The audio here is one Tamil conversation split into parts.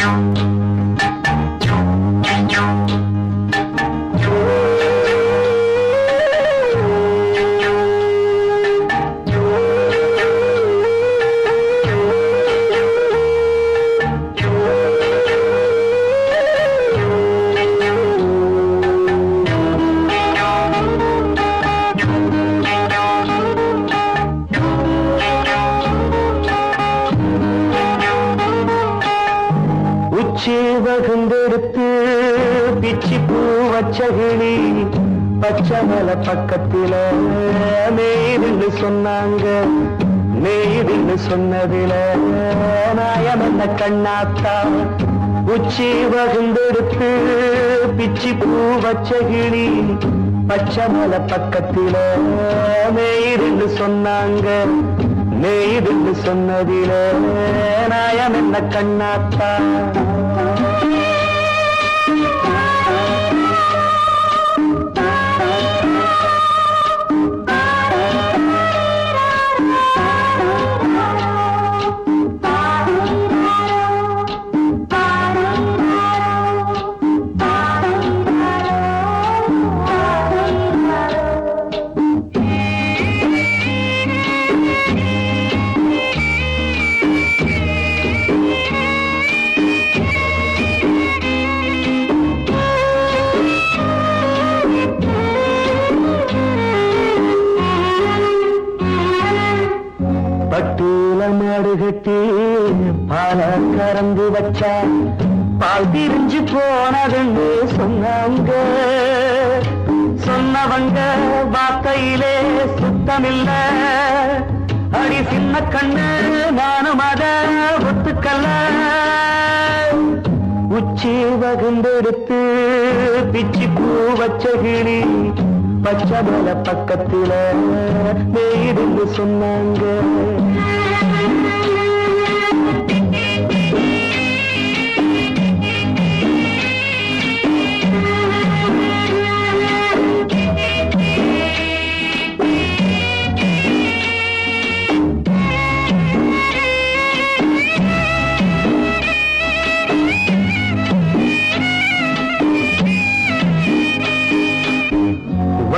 உச்சி நெய்துன்னு சொன்னாங்க. நெய்துன்னு சொன்னதில நாயம் என்ன கண்ணாத்தா. உச்சி வகுந்தெடுத்து பிச்சி பூ வச்ச கிளி. பச்சை மலை பக்கத்தில நெய்துன்னு சொன்னாங்க. நெய்துன்னு சொன்னதில நாயம் என்ன கண்ணாத்தா. இல்ல அடி சின்ன கண்ணு நானும் அத ஒத்துக்கல்ல உச்சி வகுந்தெடுத்து பிச்சி பூ வச்ச கிளி பச்சை மலை பக்கத்தில சொன்னாங்க.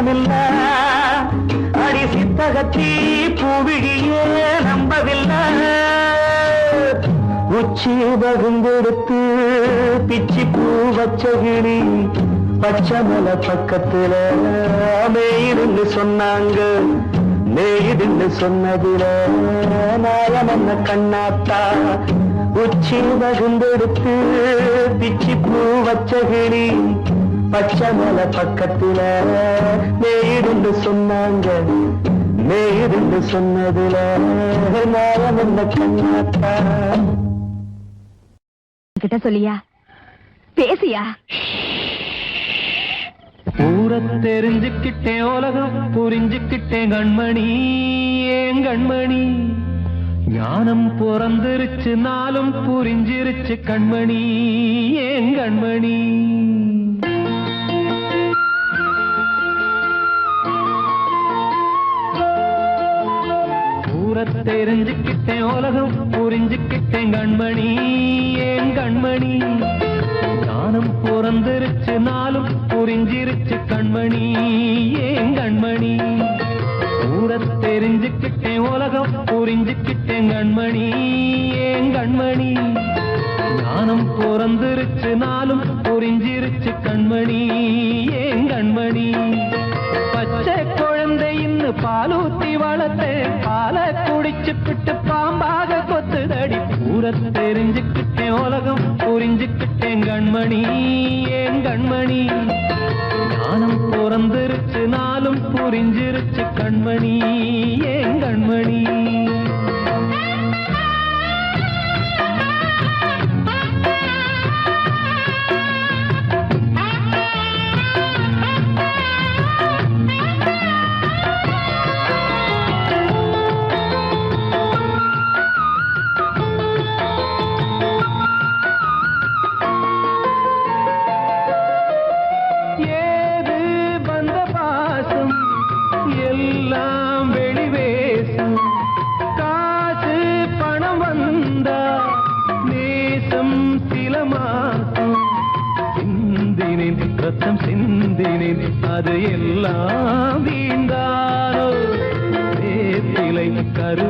நியாயமில்ல அடி சித்தகத்தி பூவிழியே நம்பவில்லை. உச்சி பகுந்தெடுத்து பிச்சி பூ வச்ச கிளி பச்சை பக்கத்துல மேயிருந்து சொன்னாங்க. மேயிருந்து சொன்னதுல நாயம் என்ன கண்ணாத்தா. உச்சி பகுந்தெடுத்து பிச்சி பூ வச்ச கிளி பச்சை மலை பக்கத்துல. மேயிருந்து சொன்னாங்க. மேயிருந்து சொன்னதுல. நாயம் என்ன கண்ணாத்தா கிட்ட சொல்லியா? பேசியா? ஊர தெரிஞ்சுக்கிட்டேன் உலகம் புரிஞ்சுக்கிட்டேன் கண்மணி. ஏன் கண்மணி? ஞானம் பிறந்திருச்சு நாளும் புரிஞ்சிருச்சு கண்மணி. ஏன் கண்மணி? ஊர தெரிஞ்சுக்கிட்டேன் உலகம் புரிஞ்சுக்கிட்டேன் கண்மணி. ஏன் கண்மணி? ஞானம் பிறந்திருச்சு நாளும் புரிஞ்சிருச்சு கண்மணி. ஏன் கண்மணி? கூட தெரிஞ்சுக்கிட்டேன் உலகம் புரிஞ்சுக்கிட்டேன் கண்மணி. ஏன் கண்மணி? ஞானம் பிறந்திருச்சு நாளும் புரிஞ்சிருச்சு கண்மணி. ஏன் கண்மணி? பச்சை குழந்தை இன்னு பாலூத்தி வளர்த்து பாலை பிட்டு பாம்பாக கொத்துதடி. ஊரை தெரிஞ்சுக்கிட்டேன் உலகம் புரிஞ்சுக்கிட்டேன் கண்மணி ஏன் கண்மணி? ஞானம் பிறந்திருச்சு நாளும் புரிஞ்சிருச்சு கண்மணி ஏன் கண்மணி?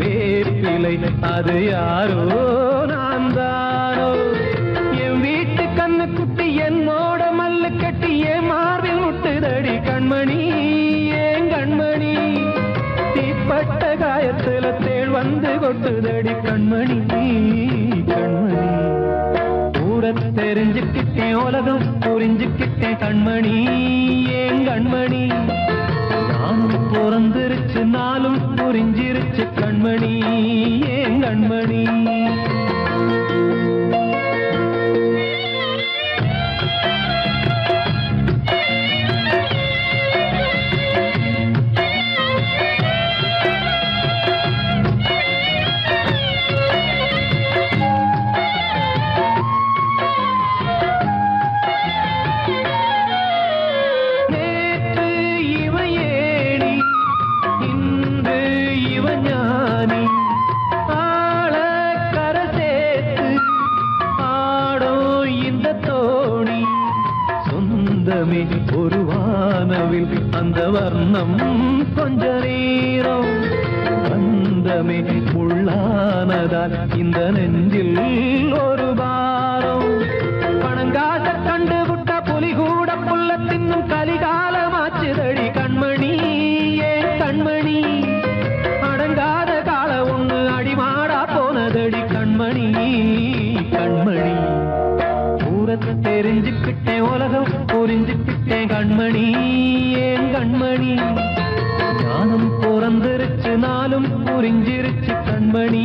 வேப்பிலை. அது யாரோ? நான் தானோ? என் வீட்டு கண்ணு குட்டி என் மோட மல்லு கட்டி என் மார்பில் முட்டுதடி கண்மணி ஏன் கண்மணி. தீப்பட்ட காயத்துல தேள் வந்து கொட்டுதடி கண்மணி கண்மணி. தெரிஞ்சுக்கிட்டேன் உலகம் புரிஞ்சுக்கிட்டேன் கண்மணி ஏன் கண்மணி. நானும் பிறந்திருச்சு நாளும் புரிஞ்சிருச்சு கண்மணி ஏன் கண்மணி? நெஞ்சில் ஒரு பாரம். பணங்காச கண்டு விட்ட புலி கூட புள்ள தின்னும் கலிகாலமாச்சுதடி கண்மணி ஏன் கண்மணி. அடங்காத கால ஒண்ணு அடிமாடா போனதடி கண்மணி கண்மணி. தூரத்தை தெரிஞ்சுக்கிட்டேன் உலகம் புரிஞ்சுக்கிட்டேன் கண்மணி ஏன் கண்மணி. ஞானம் பிறந்திருச்சு நாளும் புரிஞ்சிருச்சு கண்மணி.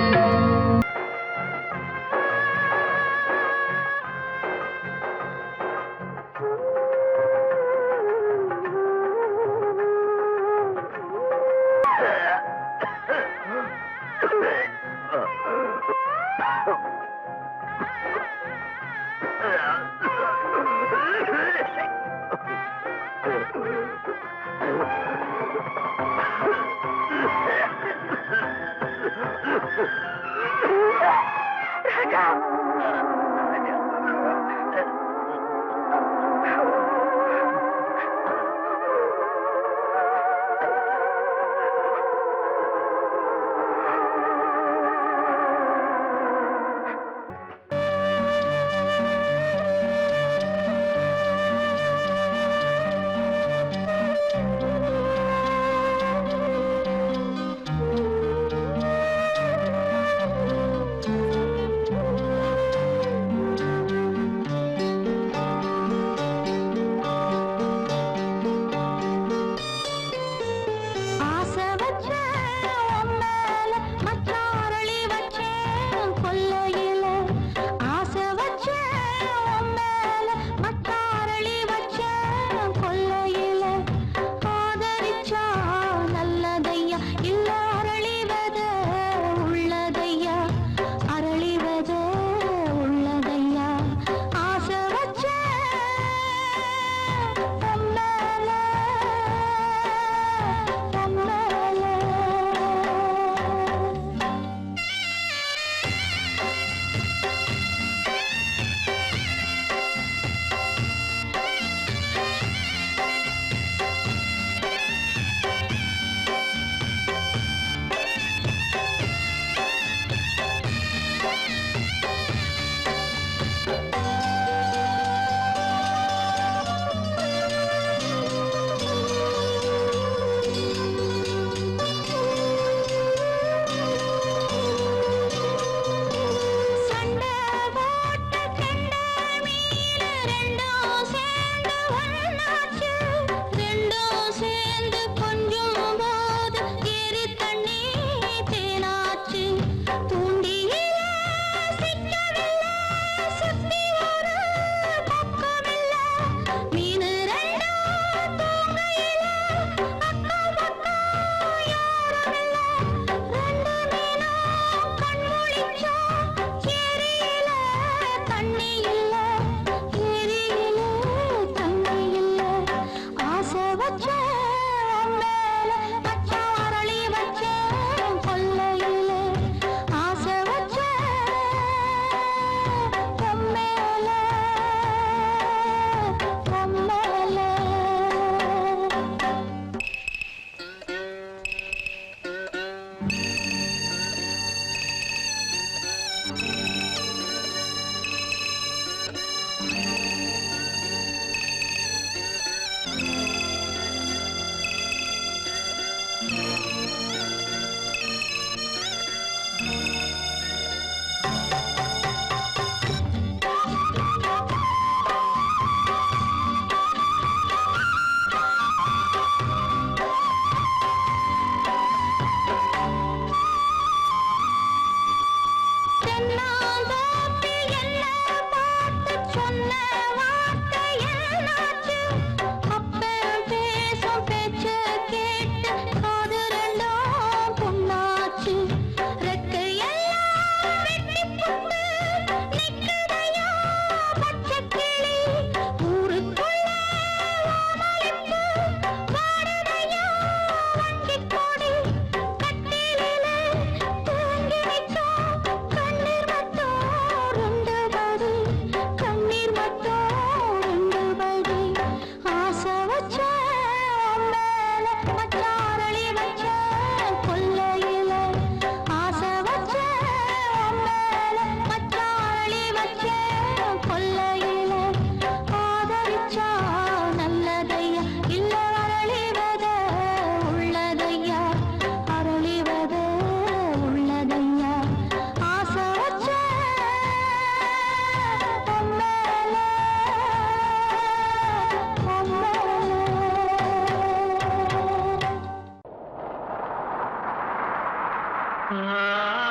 Ah.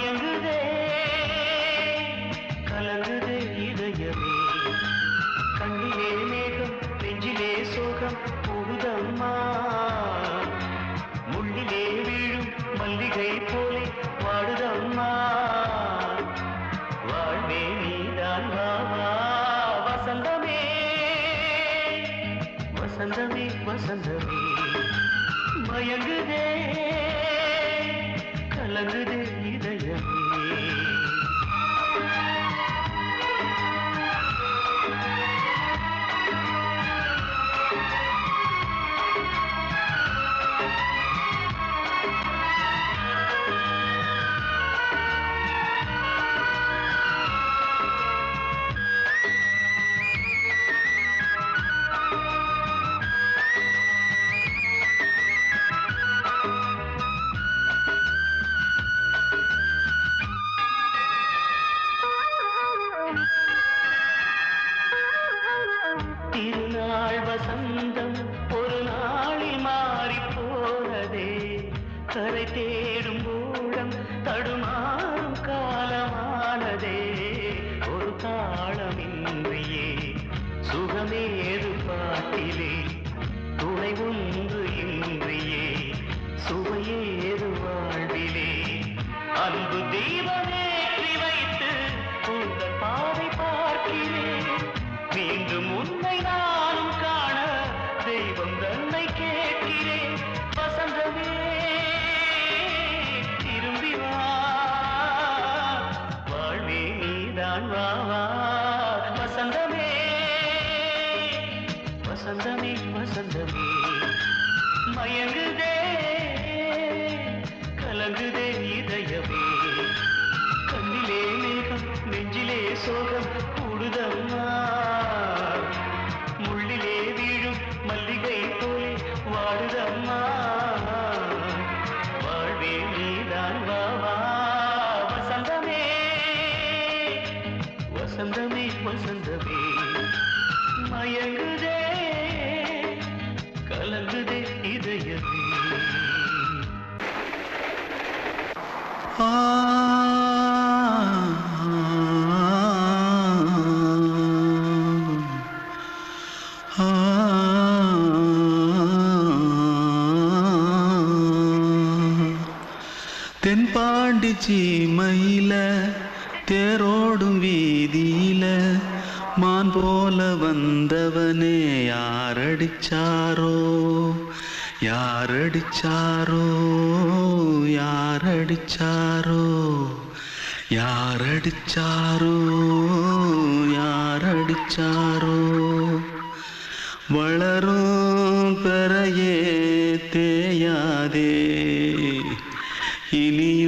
மயங்குதே எங்கு நாட்டு சீமையில தேரோடும் வீதியில. மான் போல வந்தவனே யாரடிச்சாரோ? யாரடிச்சாரோ? யாரடிச்சாரோ? யாரடிச்சாரோ? யாரடிச்சாரோ? வளரும் பெறையே தேயாதே. இனியும்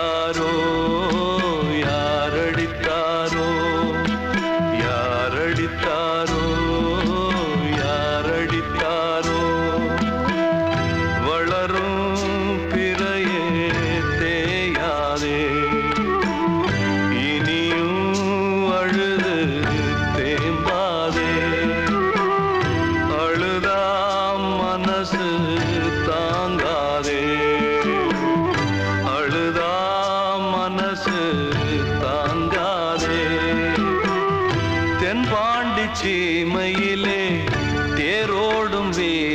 the